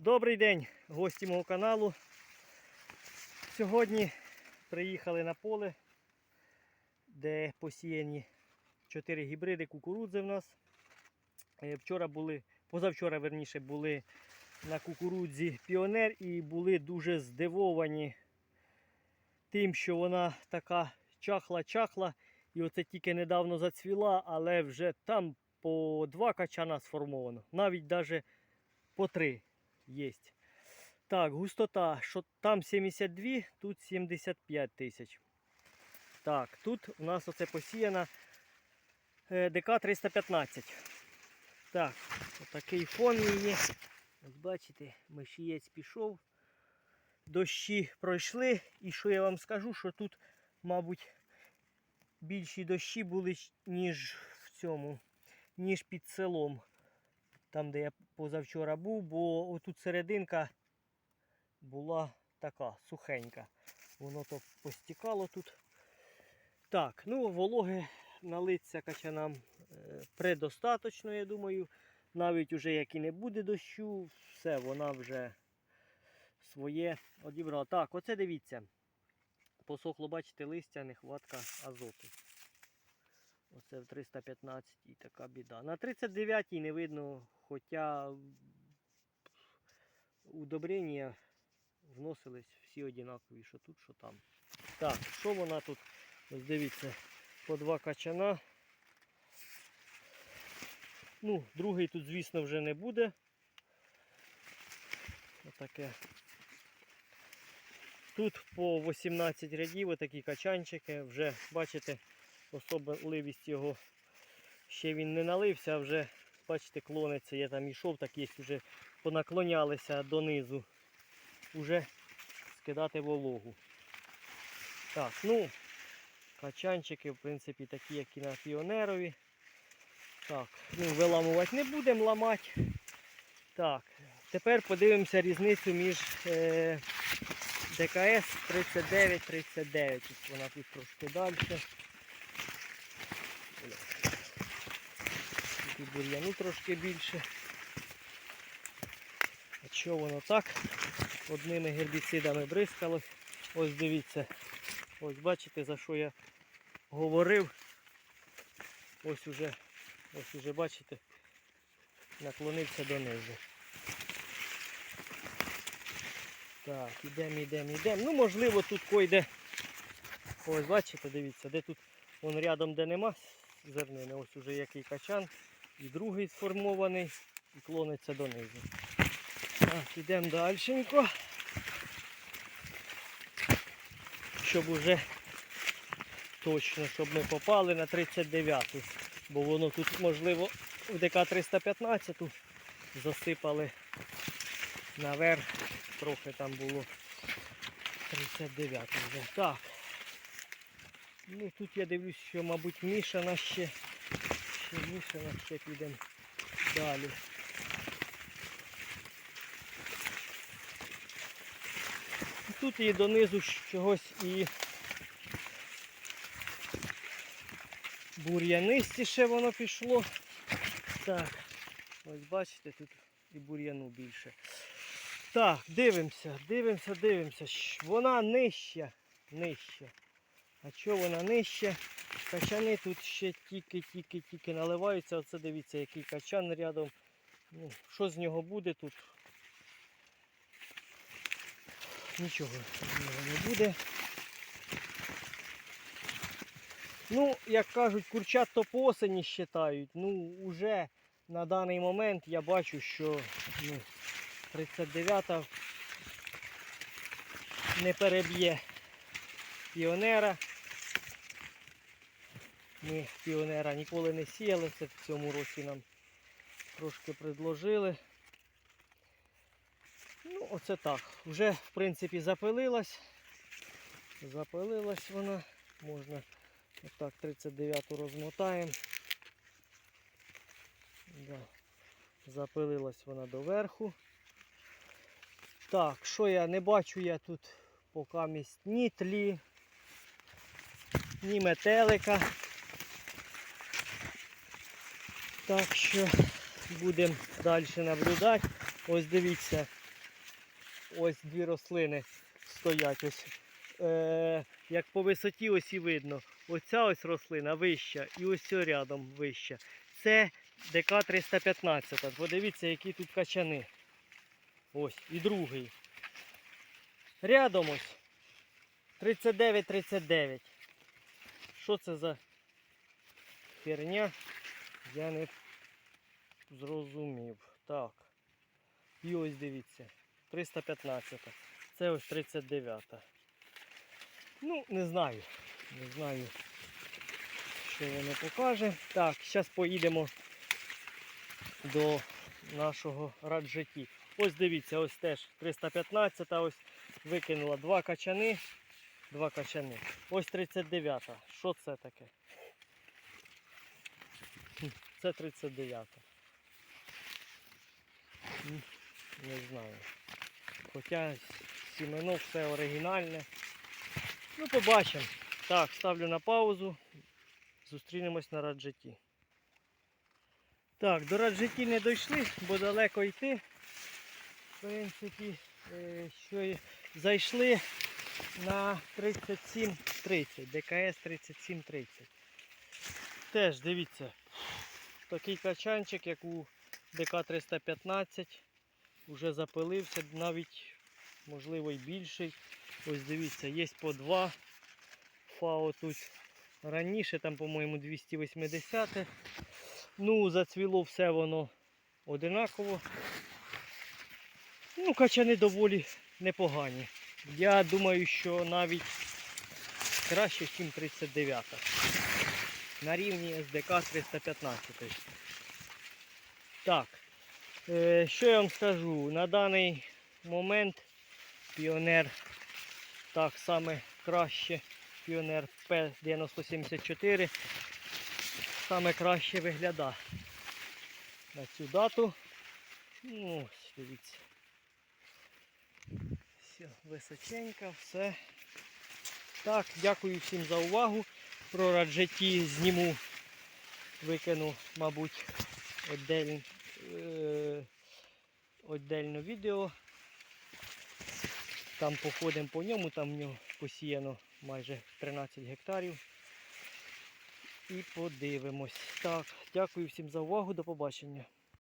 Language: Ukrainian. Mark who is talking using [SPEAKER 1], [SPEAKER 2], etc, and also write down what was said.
[SPEAKER 1] Добрий день, гості мого каналу. Сьогодні приїхали на поле, де посіяні 4 гібриди кукурудзи в нас. Е, Вчора були, позавчора верніше, були на кукурудзі Піонер і були дуже здивовані тим, що вона така чахла-чахла. І оце тільки недавно зацвіла, але вже там по два качана сформовано. Навіть навіть по три є. Так, густота, що там 72, тут 75 тисяч. Так, тут у нас оце посіяна е, ДК 315. Так, отакий фон її. Ось бачите, мишієць пішов. Дощі пройшли. І що я вам скажу, що тут, мабуть, більші дощі були, ніж в цьому, ніж під селом там, де я позавчора був, бо отут серединка була така сухенька. Воно то постікало тут. Так, ну вологи налиться качанам е, предостаточно, я думаю. Навіть уже як і не буде дощу, все, вона вже своє одібрала. Так, оце дивіться. Посохло, бачите, листя, нехватка азоту. Оце в 315 і така біда. На 39-й не видно, хоча удобрення вносились всі однакові, що тут, що там. Так, що вона тут? Ось дивіться, по два качана. Ну, другий тут, звісно, вже не буде. Отаке. Тут по 18 рядів отакі качанчики. Вже бачите, особливість його ще він не налився, а вже, бачите, клониться. Я там йшов, так є, вже понаклонялися донизу. Уже скидати вологу. Так, ну, качанчики, в принципі, такі, як і на піонерові. Так, ну, виламувати не будемо ламати. Так, тепер подивимося різницю між е, ДКС 39-39. Вона тут трошки далі. І бур'яну трошки більше. А що воно так? Одними гербіцидами бризкало. Ось дивіться. Ось бачите за що я говорив. Ось уже, ось уже бачите, наклонився донизу. Так, ідемо, ідемо, ідемо. Ну, можливо, тут койде. Ось, бачите, дивіться, де тут вон рядом, де нема зернини, ось уже який качан. І другий сформований і клониться донизу. Так, ідемо дальшенько. Щоб уже точно, щоб ми попали на 39-ту. Бо воно тут, можливо, в ДК 315 засипали наверх. Трохи там було 39 вже. Так. Ну тут я дивлюсь, що, мабуть, мішана ще. Ще мішана, ще підемо далі. Тут і донизу чогось і бур'янистіше воно пішло. Так, ось бачите, тут і бур'яну більше. Так, дивимося, дивимося, дивимося. Вона нижча, нижча. А чого вона нижча? Качани тут ще тільки-тільки-тільки наливаються. Оце дивіться, який качан рядом. Ну, що з нього буде тут? Нічого з нього не буде. Ну, як кажуть, курчат то по осені считають. Ну, уже на даний момент я бачу, що ну, 39-та не переб'є піонера. Ми піонера ніколи не сіяли, це в цьому році нам трошки предложили. Ну, оце так. Вже в принципі запилилась. Запилилась вона. Можна отак 39-ту розмотаємо. Да. Запилилась вона доверху. Так, що я не бачу я тут поки місць ні тлі, ні метелика. Так що будемо далі наблюдати. Ось дивіться, ось дві рослини стоять. Ось, е, як по висоті ось і видно. Оця ось рослина вища і ось рядом вища. Це ДК 315. Подивіться, які тут качани. Ось, і другий. Рядом ось. 39-39. Що це за херня? Я не зрозумів. Так. І ось дивіться. 315. Це ось 39-та. Ну, не знаю. Не знаю, що воно покаже. Так, зараз поїдемо до нашого раджеті. Ось дивіться, ось теж 315, ось викинула два качани. Два качани. Ось 39. Що це таке? Це 39. Не знаю. Хоча сімено все оригінальне. Ну, побачимо. Так, ставлю на паузу. Зустрінемось на раджеті. Так, до раджеті не дійшли, бо далеко йти. В принципі, е, що зайшли на 37.30, ДКС 37.30. Теж дивіться, такий качанчик, як у ДК 315, вже запилився, навіть можливо і більший. Ось дивіться, є по два фао тут раніше, там, по-моєму, 280. Ну, зацвіло все воно одинаково. Ну, качани доволі непогані. Я думаю, що навіть краще, ніж 39. На рівні СДК 315. Так, е, що я вам скажу? На даний момент піонер так саме краще. Піонер P9074 саме краще виглядає на цю дату. Ну, ось, дивіться. Все, височенько, все. Так, дякую всім за увагу. Про раджеті зніму, викину, мабуть, отдельне, е, отдельне відео. Там походимо по ньому, там в нього посіяно майже 13 гектарів. І подивимось. Так, дякую всім за увагу, до побачення.